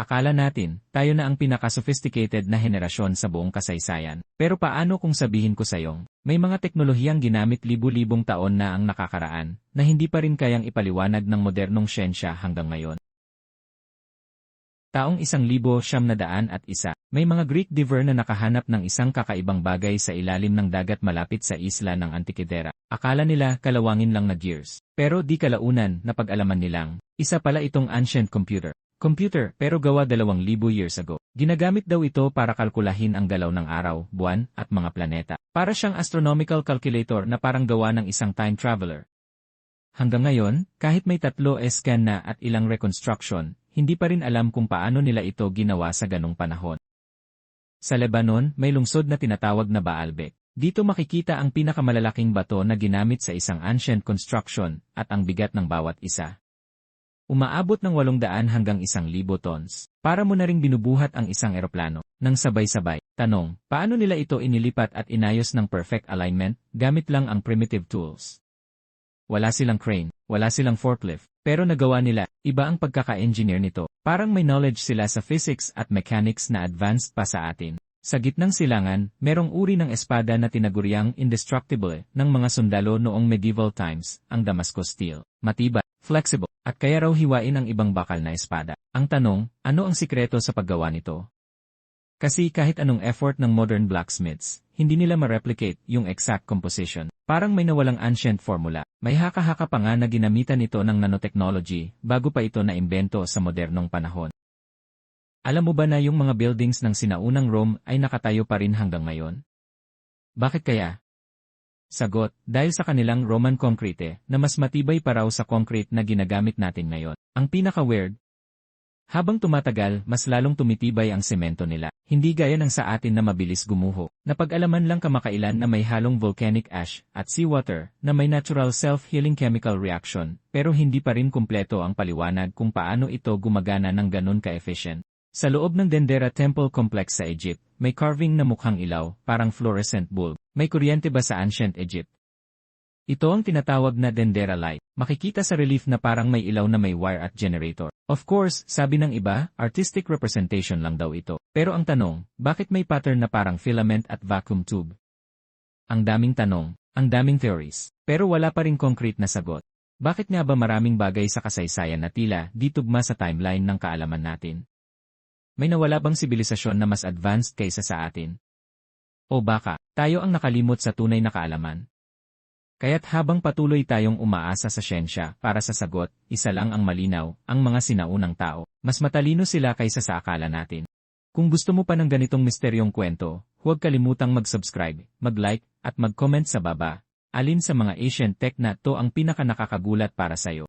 Akala natin, tayo na ang pinaka-sophisticated na henerasyon sa buong kasaysayan. Pero paano kung sabihin ko sayong, may mga teknolohiyang ginamit libu-libong taon na ang nakakaraan, na hindi pa rin kayang ipaliwanag ng modernong siyensya hanggang ngayon. Taong isang libo siyam na daan at isa, may mga Greek diver na nakahanap ng isang kakaibang bagay sa ilalim ng dagat malapit sa isla ng Antikythera. Akala nila kalawangin lang na gears. Pero di kalaunan na pag-alaman nilang, isa pala itong ancient computer. Computer, pero gawa dalawang libo years ago. Ginagamit daw ito para kalkulahin ang galaw ng araw, buwan, at mga planeta. Para siyang astronomical calculator na parang gawa ng isang time traveler. Hanggang ngayon, kahit may tatlo scan na at ilang reconstruction, hindi pa rin alam kung paano nila ito ginawa sa ganong panahon. Sa Lebanon, may lungsod na tinatawag na Baalbek. Dito makikita ang pinakamalalaking bato na ginamit sa isang ancient construction at ang bigat ng bawat isa. Umaabot ng 800 hanggang 1,000 tons. Para mo na ring binubuhat ang isang eroplano. Nang sabay-sabay, tanong, paano nila ito inilipat at inayos ng perfect alignment gamit lang ang primitive tools? Wala silang crane, wala silang forklift, pero nagawa nila, iba ang pagkaka-engineer nito. Parang may knowledge sila sa physics at mechanics na advanced pa sa atin. Sa gitnang silangan, merong uri ng espada na tinaguriang indestructible ng mga sundalo noong medieval times, ang Damascus steel. Matibay, flexible, at kaya raw hiwain ang ibang bakal na espada. Ang tanong, ano ang sikreto sa paggawa nito? Kasi kahit anong effort ng modern blacksmiths, hindi nila ma-replicate yung exact composition. Parang may nawalang ancient formula. May haka-haka pa nga na ginamitan ito ng nanotechnology bago pa ito naimbento sa modernong panahon. Alam mo ba na yung mga buildings ng sinaunang Rome ay nakatayo pa rin hanggang ngayon? Bakit kaya? Sagot, dahil sa kanilang Roman concrete na mas matibay pa raw sa concrete na ginagamit natin ngayon. Ang pinaka-weird, habang tumatagal, mas lalong tumitibay ang semento nila. Hindi gaya ng sa atin na mabilis gumuho. Napag-alaman lang kamakailan na may halong volcanic ash at seawater na may natural self-healing chemical reaction, pero hindi pa rin kumpleto ang paliwanag kung paano ito gumagana ng ganun ka-efficient. Sa loob ng Dendera Temple Complex sa Egypt, may carving na mukhang ilaw, parang fluorescent bulb. May kuryente ba sa ancient Egypt? Ito ang tinatawag na Dendera light. Makikita sa relief na parang may ilaw na may wire at generator. Of course, sabi ng iba, artistic representation lang daw ito. Pero ang tanong, bakit may pattern na parang filament at vacuum tube? Ang daming tanong, ang daming theories, pero wala pa rin concrete na sagot. Bakit nga ba maraming bagay sa kasaysayan na tila di tugma sa timeline ng kaalaman natin? May nawala bang sibilisasyon na mas advanced kaysa sa atin? O baka, tayo ang nakalimot sa tunay na kaalaman? Kaya't habang patuloy tayong umaasa sa siyensya para sa sagot, isa lang ang malinaw, ang mga sinaunang tao. Mas matalino sila kaysa sa akala natin. Kung gusto mo pa ng ganitong misteryong kwento, huwag kalimutang mag-subscribe, mag-like, at mag-comment sa baba. Alin sa mga Asian tech na to ang pinaka nakakagulat para sa'yo?